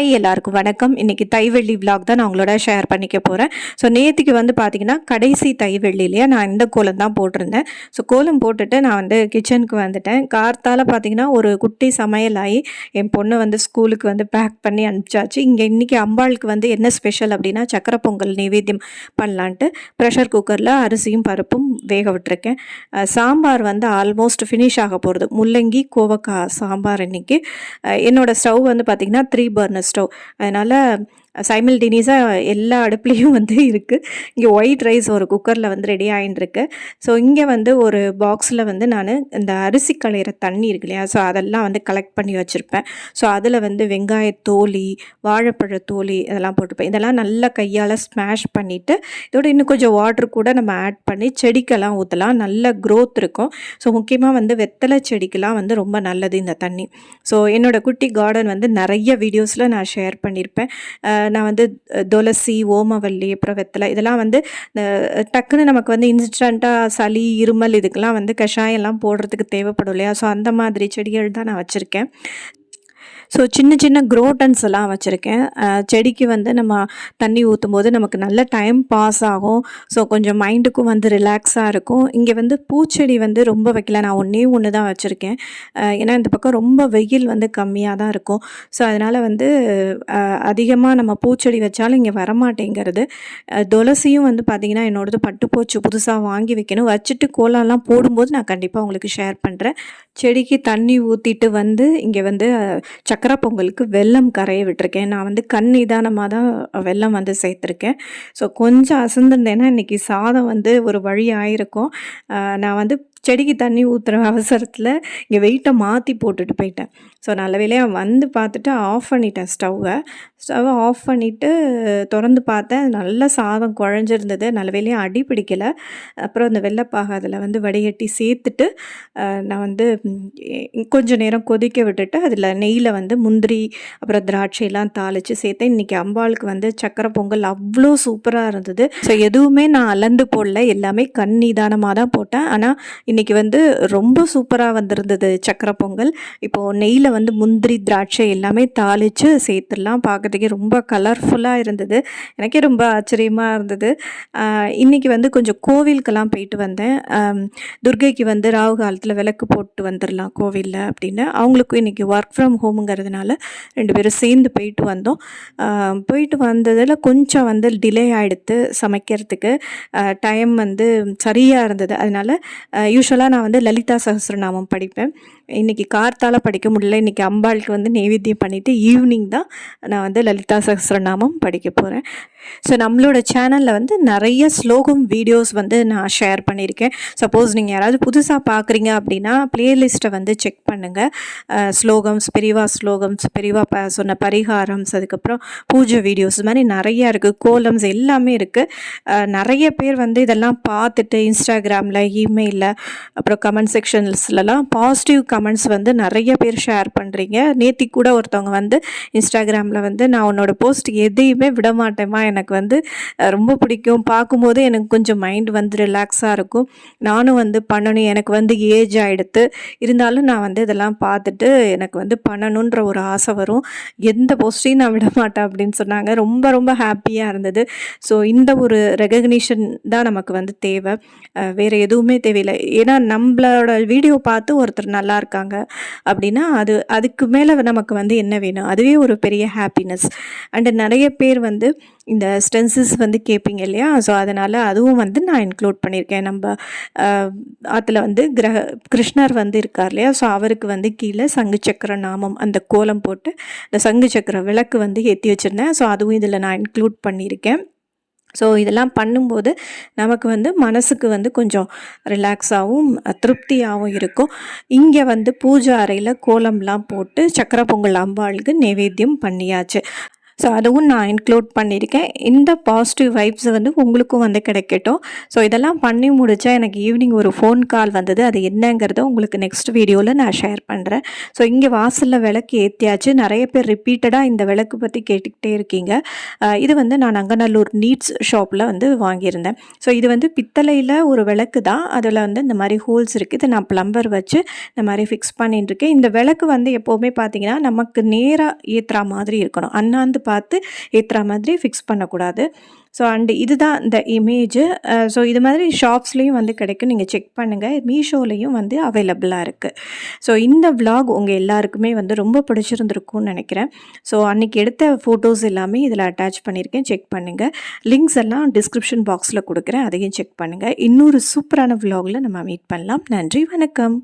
Hi எல்லாருக்கும் வணக்கம். இன்னைக்கு தைவெள்ளி vlog தான் நான் உங்களோட ஷேர் பண்ணிக்க போகிறேன் ஸோ நேற்றுக்கு வந்து பார்த்தீங்கன்னா கடைசி தைவெள்ளிலேயே நான் இந்த கோலம் தான் போட்டிருந்தேன். ஸோ கோலம் போட்டுட்டு நான் வந்து கிச்சனுக்கு வந்துட்டேன். கார்த்தால் பார்த்தீங்கன்னா ஒரு குட்டி சமையல் ஆகி என் பொண்ணை வந்து ஸ்கூலுக்கு வந்து பேக் பண்ணி அனுப்பிச்சாச்சு. இங்கே இன்றைக்கி அம்பாளுக்கு வந்து என்ன ஸ்பெஷல் அப்படின்னா சக்கரை பொங்கல் நைவேத்தியம் பண்ணலான்ட்டு ப்ரெஷர் குக்கரில் அரிசியும் பருப்பும் வேக விட்டுருக்கேன். சாம்பார் வந்து ஆல்மோஸ்ட் ஃபினிஷ் ஆக போகிறது முள்ளங்கி கோவக்காய் சாம்பார் இன்றைக்கி என்னோடய ஸ்டவ் வந்து பார்த்திங்கன்னா த்ரீ பர்னர்ஸ் ஸ்டவ் அதனால் சைமில்டேனியஸாக எல்லா அடுப்புலேயும் வந்து இருக்குது இங்கே ஒயிட் ரைஸ் ஒரு குக்கரில் வந்து ரெடி ஆகிட்டுருக்கு ஸோ இங்கே வந்து ஒரு பாக்ஸில் வந்து நான் இந்த அரிசி களையிற தண்ணி இருக்கு இல்லையா? ஸோ அதெல்லாம் வந்து கலெக்ட் பண்ணி வச்சுருப்பேன். ஸோ அதில் வந்து வெங்காய தோலி வாழைப்பழ தோலி இதெல்லாம் போட்டுப்பேன். இதெல்லாம் நல்லா கையால் ஸ்மாஷ் பண்ணிவிட்டு இதோட இன்னும் கொஞ்சம் வாட்டர் கூட நம்ம ஆட் பண்ணி செடிக்கெல்லாம் ஊற்றலாம் நல்ல க்ரோத் இருக்கும். ஸோ முக்கியமாக வந்து வெத்தலை செடிக்கெலாம் வந்து ரொம்ப நல்லது இந்த தண்ணி. ஸோ என்னோடய குட்டி கார்டன் வந்து நிறைய வீடியோஸில் நான் ஷேர் பண்ணியிருப்பேன் நான் வந்து துளசி ஓமவல்லி அப்புறம் வெத்தலை இதெல்லாம் வந்து டக்குன்னு நமக்கு வந்து இன்ஸ்டண்ட்டாக சளி இருமல் இதுக்கெல்லாம் வந்து கஷாயம்லாம் போடுறதுக்கு தேவைப்படும் இல்லையா? ஸோ அந்த மாதிரி செடிகள் தான் நான் வச்சுருக்கேன். ஸோ சின்ன சின்ன குரோட்டன்ஸ் எல்லாம் வச்சுருக்கேன். செடிக்கு வந்து நம்ம தண்ணி ஊற்றும் போது நமக்கு நல்ல டைம் பாஸ் ஆகும். ஸோ கொஞ்சம் மைண்டுக்கும் வந்து ரிலாக்ஸாக இருக்கும். இங்கே வந்து பூச்செடி வந்து ரொம்ப வைக்கல. நான் ஒன்றே ஒன்று தான் வச்சுருக்கேன். ஏன்னா இந்த பக்கம் ரொம்ப வெயில் வந்து கம்மியாக தான் இருக்கும். ஸோ அதனால் வந்து அதிகமாக நம்ம பூச்செடி வச்சாலும் இங்கே வரமாட்டேங்கிறது. துளசியும் வந்து பார்த்திங்கன்னா என்னோடது பட்டுப்போச்சு புதுசாக வாங்கி வைக்கணும். வச்சுட்டு கோலம்லாம் போடும்போது நான் கண்டிப்பாக உங்களுக்கு ஷேர் பண்ணுறேன் செடிக்கு தண்ணி ஊற்றிட்டு வந்து இங்கே வந்து சக்க சக்கரை பொங்கலுக்கு வெல்லம் கரைய விட்டுருக்கேன். நான் வந்து கண் நிதானமாக தான் வெல்லம் வந்து சேர்த்துருக்கேன். ஸோ கொஞ்சம் அசந்திருந்தேன்னா இன்றைக்கி சாதம் வந்து ஒரு வழி ஆயிருக்கும் நான் வந்து செடிக்கு தண்ணி ஊற்றுற அவசரத்தில் இங்கே வெயிட்டை மாற்றி போட்டுட்டு போயிட்டேன். ஸோ நல்ல வேலையாக வந்து பார்த்துட்டு ஆஃப் பண்ணிட்டேன் ஸ்டவ்வை ஸ்டவ்வை ஆஃப் பண்ணிவிட்டு திறந்து பார்த்தேன். நல்ல சாதம் குழஞ்சிருந்தது. நல்ல வேலையாக அடி பிடிக்கலை. அப்புறம் அந்த வெள்ளைப்பாக அதில் வந்து வடிகட்டி சேர்த்துட்டு நான் வந்து கொஞ்சம் நேரம் கொதிக்க விட்டுட்டு அதில் நெய்யில் வந்து முந்திரி அப்புறம் திராட்சையெல்லாம் தாளித்து சேர்த்தேன். இன்றைக்கி அம்பாளுக்கு வந்து சக்கரை பொங்கல் அவ்வளோ சூப்பராக இருந்தது. ஸோ எதுவுமே நான் அளந்து போடல. எல்லாமே கண் நிதானமாக தான் போட்டேன். ஆனால் இன்றைக்கி வந்து ரொம்ப சூப்பராக வந்திருந்தது சக்கரை பொங்கல். இப்போது நெய்யில் வந்து முந்திரி திராட்சை எல்லாமே தாளித்து சேர்த்துடலாம். பார்க்குறதுக்கே ரொம்ப கலர்ஃபுல்லாக இருந்தது. எனக்கே ரொம்ப ஆச்சரியமாக இருந்தது. இன்றைக்கி வந்து கொஞ்சம் கோவிலுக்கெல்லாம் போயிட்டு வந்தேன். துர்கைக்கு வந்து ராகு காலத்தில் விளக்கு போட்டு வந்துடலாம் கோவிலில் அப்படின்னு. அவங்களுக்கும் இன்றைக்கி ஒர்க் ஃப்ரம் ஹோமுங்கிறதுனால ரெண்டு பேரும் சேர்ந்து போயிட்டு வந்தோம். போயிட்டு வந்ததில் கொஞ்சம் வந்து டிலே ஆகிடுத்து சமைக்கிறதுக்கு. டைம் வந்து சரியாக இருந்தது. அதனால் யூஸ்வலாக நான் வந்து லலிதா சஹஸ்ரநாமம் படிப்பேன். இன்றைக்கி கார்த்தால் படிக்க முடியல. இன்றைக்கி அம்பாளுக்கு வந்து நெய்வேத்தியம் பண்ணிவிட்டு ஈவினிங் தான் நான் வந்து லலிதா சஹஸ்ரநாமம் படிக்க போகிறேன் ஸோ நம்மளோட சேனலில் வந்து நிறைய ஸ்லோகம் வீடியோஸ் வந்து நான் ஷேர் பண்ணியிருக்கேன். சப்போஸ் நீங்கள் யாராவது புதுசாக பார்க்குறீங்க அப்படின்னா ப்ளேலிஸ்ட்டை வந்து செக் பண்ணுங்கள் ஸ்லோகம்ஸ் பெரிவா ஸ்லோகம்ஸ் பெரிவா ப சொன்ன பரிகாரம்ஸ் அதுக்கப்புறம் பூஜை வீடியோஸ் இது மாதிரி நிறையா இருக்குது கோலம்ஸ் எல்லாமே இருக்குது நிறைய பேர் வந்து இதெல்லாம் பார்த்துட்டு இன்ஸ்டாகிராமில் இமெயிலில் அப்புறம் கமெண்ட் செக்ஷன்ஸ்லலாம் பாசிட்டிவ் கமெண்ட்ஸ் வந்து நிறைய பேர் ஷேர் பண்ணுறீங்க நேத்தி கூட ஒருத்தவங்க வந்து இன்ஸ்டாகிராமில் வந்து நான் உன்னோட போஸ்ட் எதையுமே விடமாட்டேமா எனக்கு வந்து ரொம்ப பிடிக்கும். பார்க்கும்போது எனக்கு கொஞ்சம் மைண்ட் வந்து ரிலாக்ஸாக இருக்கும். நானும் வந்து பண்ணணும். எனக்கு வந்து ஏஜ் ஆகிடுத்து இருந்தாலும் நான் வந்து இதெல்லாம் பார்த்துட்டு எனக்கு வந்து பண்ணணுன்ற ஒரு ஆசை வரும். எந்த போஸ்ட்டையும் நான் விட மாட்டேன் அப்படின்னு சொன்னாங்க. ரொம்ப ரொம்ப ஹாப்பியாக இருந்தது. ஸோ இந்த ஒரு ரெகக்னிஷன் தான் நமக்கு வந்து தேவை. வேறு எதுவுமே தேவையில்லை. ஏன்னா நம்மளோட வீடியோ பார்த்து ஒருத்தர் நல்லா இருக்காங்க அப்படின்னா அது அதுக்கு மேலே நமக்கு வந்து என்ன வேணும்? அதுவே ஒரு பெரிய ஹாப்பினஸ் அண்டு நிறைய பேர் வந்து இந்த ஸ்டென்சஸ் வந்து கேட்பீங்க இல்லையா? ஸோ அதனால் அதுவும் வந்து நான் இன்க்ளூட் பண்ணியிருக்கேன். நம்ம அதில் வந்து கிரக கிருஷ்ணர் வந்து இருக்கார் இல்லையா? ஸோ அவருக்கு வந்து கீழே சங்கு சக்கர நாமம் அந்த கோலம் போட்டு இந்த சங்கு சக்கர விளக்கு வந்து ஏற்றி வச்சுருந்தேன். ஸோ அதுவும் இதில் நான் இன்க்ளூட் பண்ணியிருக்கேன். ஸோ இதெல்லாம் பண்ணும்போது நமக்கு வந்து மனசுக்கு வந்து கொஞ்சம் ரிலாக்ஸாகவும் திருப்தியாகவும் இருக்கும். இங்கே வந்து பூஜை அறையில் கோலம்லாம் போட்டு சக்கரை பொங்கல் அம்பாளுக்கு நைவேத்தியம் பண்ணியாச்சு. ஸோ அதுவும் நான் இன்க்ளூட் பண்ணியிருக்கேன். இந்த பாசிட்டிவ் வைப்ஸ் வந்து உங்களுக்கும் வந்து கிடைக்கட்டும். ஸோ இதெல்லாம் பண்ணி முடித்தா எனக்கு ஈவினிங் ஒரு ஃபோன் கால் வந்தது. அது என்னங்கிறத உங்களுக்கு நெக்ஸ்ட் வீடியோவில் நான் ஷேர் பண்ணுறேன் ஸோ இங்கே வாசலில் விளக்கு ஏற்றியாச்சு நிறைய பேர் ரிப்பீட்டடாக இந்த விளக்கு பற்றி கேட்டுக்கிட்டே இருக்கீங்க. இது வந்து நான் அங்கநல்லூர் நீட்ஸ் ஷாப்பில் வந்து வாங்கியிருந்தேன். ஸோ இது வந்து பித்தளையில் ஒரு விளக்கு தான். அதில் வந்து இந்த மாதிரி ஹோல்ஸ் இருக்குது இதை நான் ப்ளம்பர் வச்சு இந்த மாதிரி ஃபிக்ஸ் பண்ணிட்டுருக்கேன் இந்த விளக்கு வந்து எப்போவுமே பார்த்தீங்கன்னா நமக்கு நேராக ஏற்றுற மாதிரி இருக்கணும். அண்ணாந்து பார்த்து ஏற்றுற மாதிரி ஃபிக்ஸ் பண்ணக்கூடாது. ஸோ அண்டு இதுதான் இந்த இமேஜு ஸோ இது மாதிரி ஷாப்ஸ்லேயும் வந்து கிடைக்கும். நீங்கள் செக் பண்ணுங்கள் மீஷோலையும் வந்து அவைலபிளாக இருக்குது ஸோ இந்த விலாக் உங்கள் எல்லாருக்குமே வந்து ரொம்ப பிடிச்சிருந்துருக்கும்னு நினைக்கிறேன். ஸோ அன்றைக்கி எடுத்த ஃபோட்டோஸ் எல்லாமே இதில் அட்டாச் பண்ணியிருக்கேன். செக் பண்ணுங்கள் லிங்க்ஸ் எல்லாம் டிஸ்கிரிப்ஷன் பாக்ஸில் கொடுக்குறேன். அதையும் செக் பண்ணுங்கள் இன்னொரு சூப்பரான விலாகில் நம்ம மீட் பண்ணலாம். நன்றி வணக்கம்.